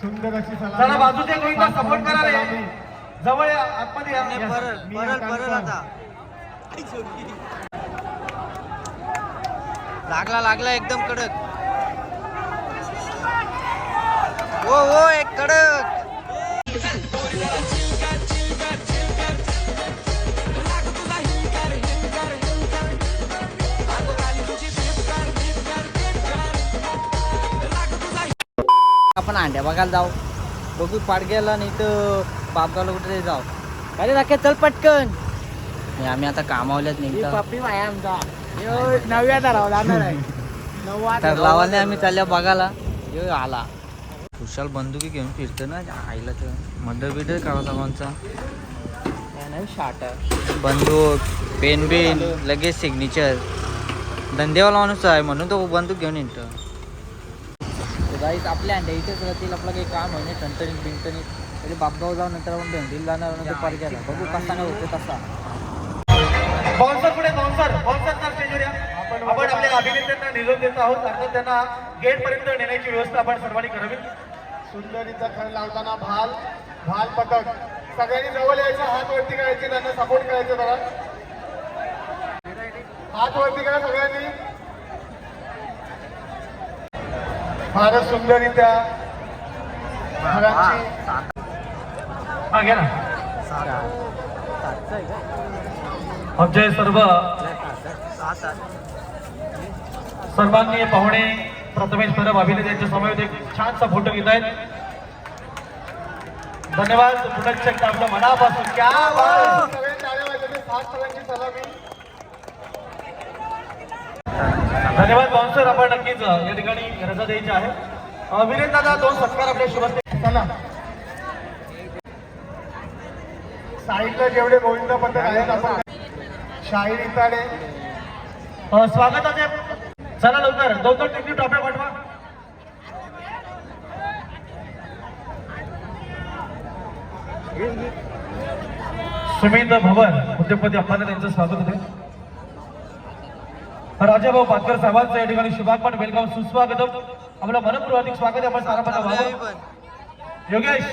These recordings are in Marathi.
सुंदर अशी सलामी. चला बाजूच्या गोळीला सपोर्ट. जवळ या, आतमध्ये या. या. मी लागला लागला एकदम कडक ओ ओ एक कडक आपण अंड्या बघायला जाऊ. बघू पाडग्याला नाही तर बापगावला कुठे जाऊ. अरे राखे चल पटकन. आम्ही आता कामावल्यात नाही पप्पी आहे आमचा. नववा तर लावाने आम्ही चालल्या बघायला. यो आला. खुशाल बंदुकी घेऊन फिरतो ना आईला तर मर्डर बिडर करायचा कोणचा शाटर बंदूक पेन बिन लगेच सिग्नेचर धंदेवाला माणूस आहे म्हणून तो बंदूक घेऊन येतो. गाईत आपल्या अंड्या इथेच राहतील आपलं काही काम आहे नाही. टणटणीत बिंटणीत तरी बापगाव जाऊन नंतर आपण भेंडीला जाणार नंतर पारग्याला बघू कसा नाही होतो तसा. बाउन्सर पुढे बाउन्सर बाउन्सर स्टेजवर या. आपण आपल्या अभिनेत्यांना निरोप देत आहोत. अर्थात त्यांना गेट पर्यंत नेण्याची व्यवस्था आपण सर्वांनी करावी. सुंदरीचा खेळ लावताना भाल भाल पथक सगळ्यांनी जवळ यायचं हात वरती करायचे त्यांना सपोर्ट करायचं जरा. हात वरती करा सगळ्यांनी. फारच सुंदररित्या आमचे सर्व सर्वांनी पाहुणे प्रथमेश परब अभिनेते यांच्या समवेत एक छानसा फोटो घेत आहेत. धन्यवाद. पुनश्च आपल्या मनापासून क्या सगळ्यांची सलामी. धन्यवाद बाउन्सर आपण नक्कीच या ठिकाणी रजा द्यायची आहे. वीरेन दादा दोन सत्कार आपल्या शुभस्ते चला. साईडला जेवढे गोविंद पथक आहेत आपण शाहीर इताडे अ, स्वागताचे. चला लवकर. दोन दोन टिकली टॉप्या पाठवा. सुमित भवन उद्योगपती अप्पाने त्यांचं स्वागत होते. राजाभाऊ पाटकर साहेबांचं या ठिकाणी शुभागमन वेलकम सुस्वागतम. आपलं मनपूर्वक स्वागत आहे आपण सारा योगेश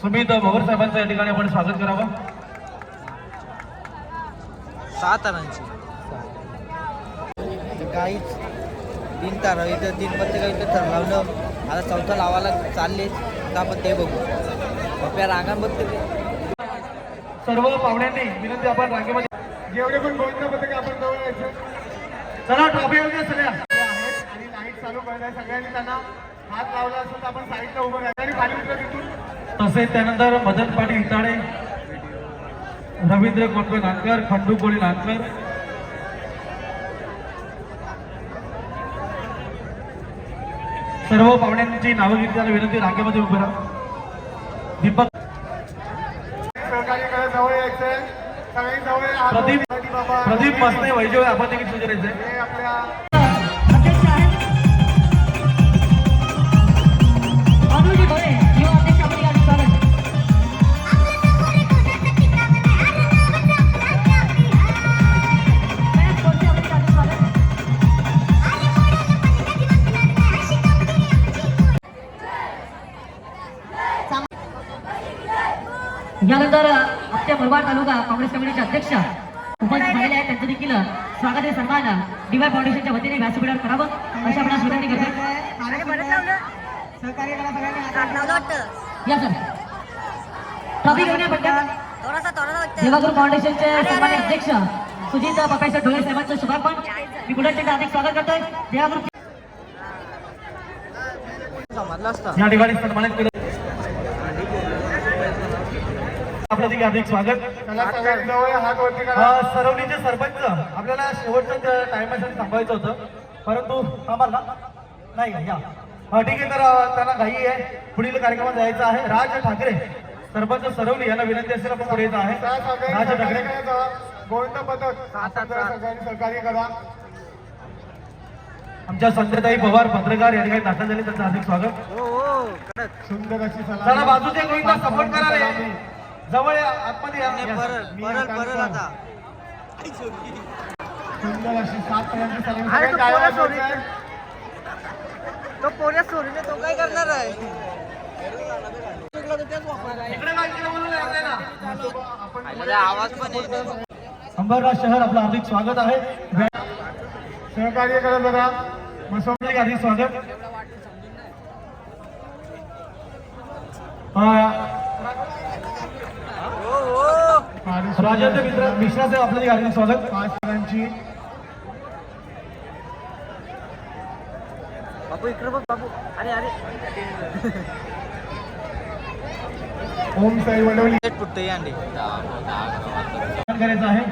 सुमित भवर साहेबांचं या ठिकाणी आपण स्वागत करावं. सात काहीच. तीन तार इथं तीन पत्ते काही इथं थर लावलं आता चौथा लावायला चालले. तर आपण ते बघू. बघते ते. सर्व पाहुण्यांनी विनंती आपण रांगेमध्ये जेवढे पण गोविंद पथक आपण जवळ यायचं चला ट्रॉफी वगैरे सगळ्या. आणि लाइट चालू करताय सगळ्यांनी त्यांना. हात लावला असेल तर आपण साईडला उभं राहायचं आणि खाली उतरा तिथून. तसेच त्यानंतर मदन पाटील इताडे रवींद्र कोटवे नानकर खंडू कोळी नानकर सर्व पाहुण्यांची नावं घेतल्याला विनंती रांगेमध्ये उभे राहा. दीपक. सहकार्याकडे जवळ यायचंय सगळ्यांनी जवळ प्रदीप प्रदीप मसने वैजय आपण देखील स्वागत यानंतर आपल्या मुरबाड तालुका काँग्रेस कमिटीचे अध्यक्ष. उपस्थित झालेले आहेत त्यांचं देखील स्वागत आहे सन्मान डीवाय फाउंडेशनच्या वतीने व्यासपीठावर करावं अशा आपल्या सूचना करतात या सर. ट्रॉफी घेऊन या पटकन. देवागुरु फाउंडेशनचे सन्मान्य अध्यक्ष सुजित पपेश्वर ढोळे साहेबांचं शुभागमन मी पुढे हार्दिक स्वागत करतोय. देवागुरु समजलं असतं या ठिकाणी सन्मानित केलं. आपलं देखील हार्दिक स्वागत. सरवणीचे सरपंच आपल्याला शेवटच्या टायमासाठी थांबायचं होतं. परंतु थांबाल ना? नाही? या. ठीक आहे तर त्यांना घाई आहे. पुढील कार्यक्रमात जायचं आहे. राज ठाकरे सरपंच सरवली यांना विनंती असेल आपण पुढे आहे. राज ठाकरे. गोविंद पथक सहकार्य करा. आमच्या संजयताई पवार पत्रकार या ठिकाणी दाखल झाले त्यांचं हार्दिक स्वागत. हो हो सुंदर अशी बाजूच्या गोविंदा सपोर्ट करा रे सलामी. जवळ या आतमध्ये सुंदर अशी सात सगळ्यांनी तू पोऱ्या सोडून तो काय करणार आहे? आवाज पण अंबरनाथ शहर आपलं हार्दिक स्वागत आहे. सहकार्य करा जरा हार्दिक हार्दिक स्वागत. अं, राजेंद्र मित्र मिश्रा साहेब आपलं हार्दिक स्वागत. पाच जणांची बाबू इकडे बघ बाबू अरे अरे. ओम साई वडवली फुटतंय अंडी. करायचं आहे.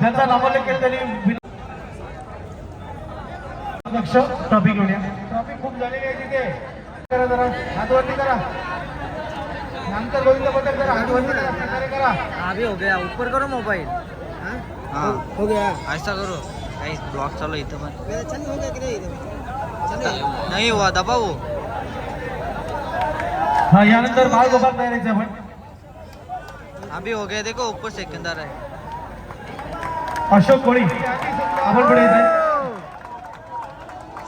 त्यांचा नामोल्लेख केला त्यांनी. लक्ष. टॉपिक घेऊन या. खूप झालेली आहे तिथे. करा जरा. हातवरती करा. गोविंद जरा करा करा. अभी हो गया. ऊपर करो मोबाईल. हाँ? हो. गया. ऐसा करो. काही ब्लॉग चालू आहे इथं पण. नाही हुआ हा यानंतर गोपाल तयारीचे आपण अभी हो गया. देखो ऊपर सेकंदार है. अशोक कोळी. आपण पुढे येते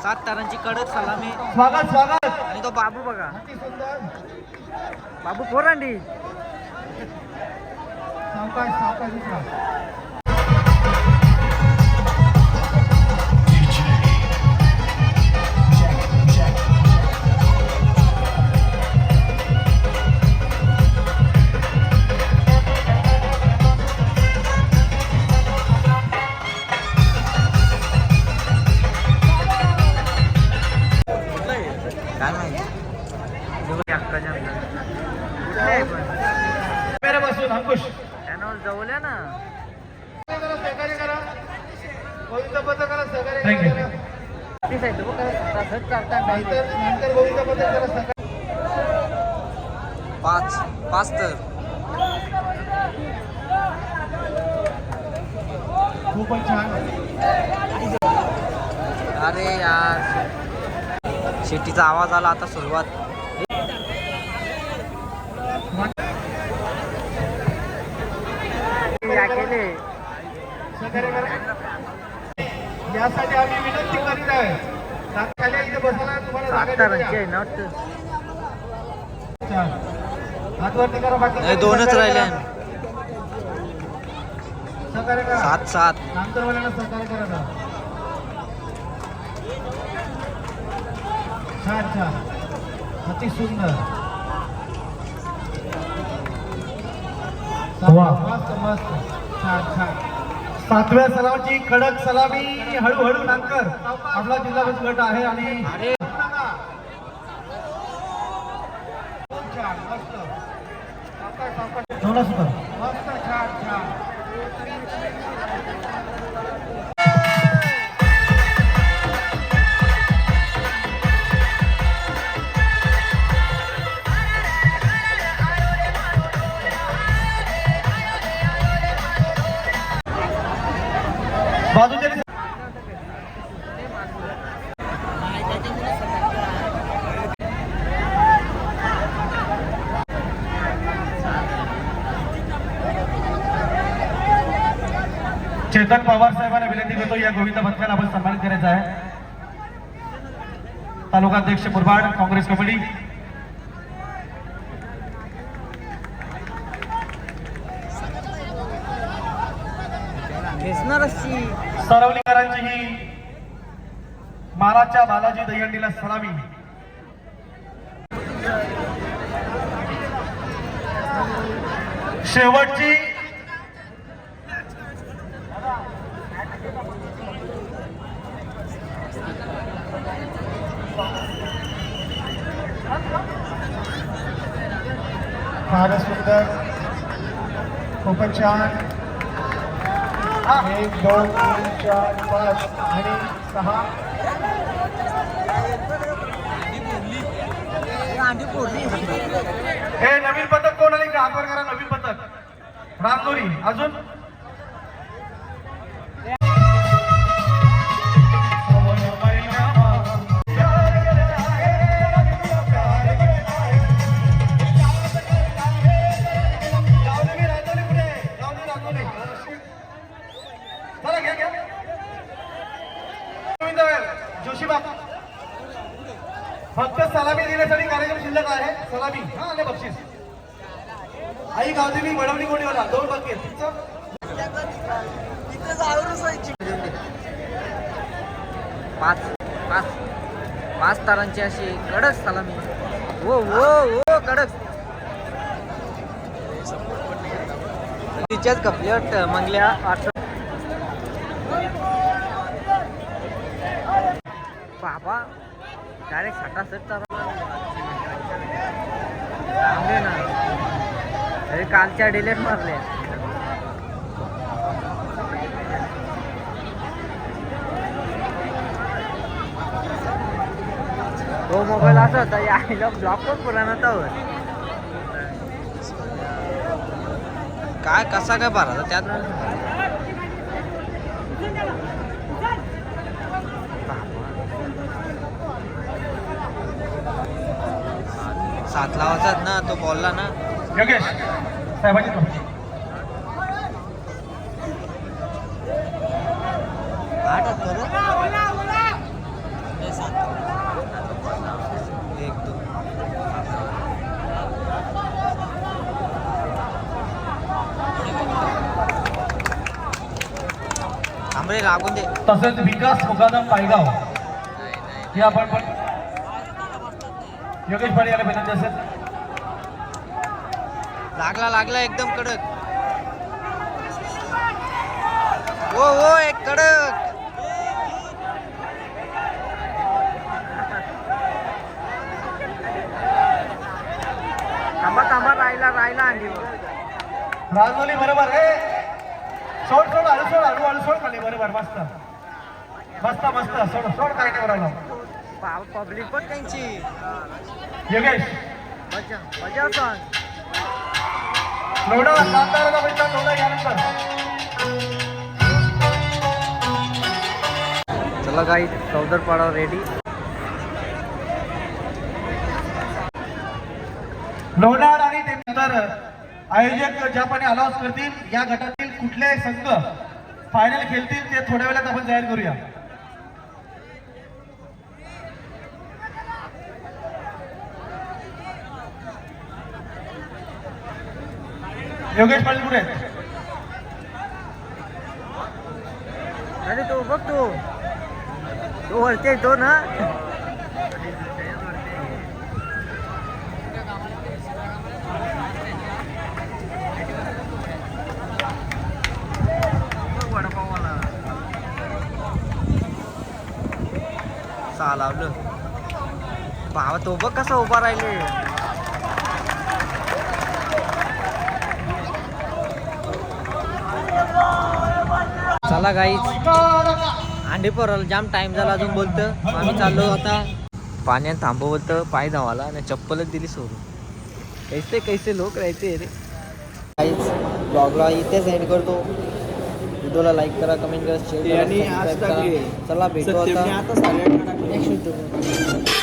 सात तारांची कडक सलामी. स्वागत स्वागत. आणि तो बाबू बघा. बाबू सावकाश सावकाश बसून अंकुश आहे ना. सहकार्य करा. गोविंद सहकार्य. करा ती नंतर गोविंद सहकार्य पाच पाच तर. खूपच छान. अरे यार. शेतीचा आवाज आला आता सुरुवात. केले यासाठी आम्ही विनंती करीत आहे. इथे बसायला तुम्हाला जागा आहे करा बाकी नाही, दोनच राहिले. सहकार्य करा. सात सात. नंतर वाल्याला सहकार्य करा जरा. छान छान. अति सुंदर. वा. मस्त मस्त. छान छान सातव्या सलामची कडक सलामी हळूहळू नांदकर आपला जिल्हा बस गट आहे आणि मस्त छान छान. चेतन पवार साहेबांना विनंती करतो या गोविंद पथकाला आपण सन्मानित करायचा आहे. तालुका अध्यक्ष मुरबाड काँग्रेस कमिटी सरवलीकरांची ही मालाच्या बालाजी दहीहंडीला सलामी. शेवटची फारच सुंदर. खूपच छान. एक दोन तीन चार पाच आणि सहा. हे नवीन पथक कोण आले का करा नवीन पथक. रामदोरी अजून? सलामी. हा आले बक्षीस. आई गावते मी गावदेवी कोणी कोणीवाला दोन बाकी पाच पाच पाच तारांची अशी कडक सलामी. ओ ओ ओ कडक. तिच्याच कपली वाटतं मंगल्या आठ बाबा डायरेक्ट सटासट तारा चांगले ना. अरे कालच्या डिलेट मारले. तो मोबाईल असा होता या आईला ब्लॉक पण पुराणा तर काय कसा काय भरा त्यात सात लावाचाच ना तो बोलला ना. योगेश साहेबांची तो आठ करू एक दोन. थांबरे लागून दे. तसेच विकास मुकादम पायगाव. हे आपण पण योगेश पाणी याला विनंती असेल लागला लागला एकदम कडक. ओ ओ एक कडक. थांबा थांबा राहिला राहिला अंडी राजमौली बरोबर हे सोड सोड हळू सोड हळू हळू सोड खाली बरोबर मस्त. मस्त मस्त सोड सोड काय नाही बरोबर पब्लिक पण त्यांची. सांग बैठा यानंतर चला काही चौदर पाडा रेडी लोणार आणि त्यानंतर आयोजक ज्यापणे अनाऊन्स करतील या गटातील कुठले संघ फायनल खेळतील ते थोड्या वेळात आपण जाहीर करूया. योगेश पाटील कुठे अरे तो बघ तो. तो वरते तो ना. वडापाववाला. चालावलं भावा तो बघ कसा उभा राहिले चला गाईच अंडी पोराला जाम टाइम झाला अजून बोलतं. आम्ही चाललो आता. पाण्यात थांबव बोलतं पाय धावाला आणि चप्पलच दिली सोडून. कैसे कैसे लोक राहते रे? काहीच ब्लॉगला इथेच एंड करतो. व्हिडिओला लाईक करा कमेंट करा शेअर करा. चला भेटू आता. नेक्स्ट